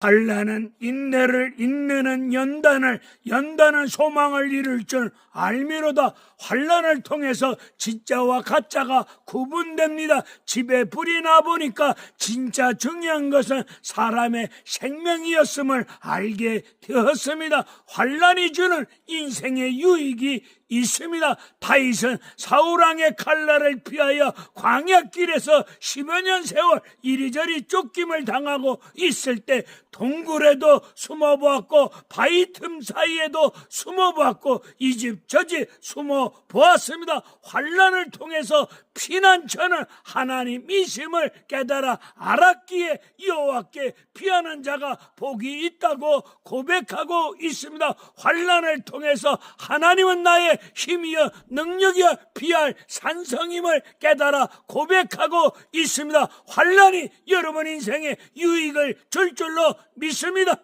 환란은 인내를 인내는 연단을 연단은 소망을 이룰 줄 알미로다. 환란을 통해서 진짜와 가짜가 구분됩니다. 집에 불이 나 보니까 진짜 중요한 것은 사람의 생명이었음을 알게 되었습니다. 환란이 주는 인생의 유익이 있습니다. 다윗은 사울왕의 칼날을 피하여 광야길에서 10여 년 세월 이리저리 쫓김을 당하고 있을 때 동굴에도 숨어보았고 바위 틈 사이에도 숨어보았고 이 집 저 집 숨어보았습니다. 환란을 통해서 피난처는 하나님이심을 깨달아 알았기에 여호와께 피하는 자가 복이 있다고 고백하고 있습니다. 환란을 통해서 하나님은 나의 힘이여 능력이여 피할 산성임을 깨달아 고백하고 있습니다. 환란이 여러분 인생에 유익을 줄 줄로 믿습니다.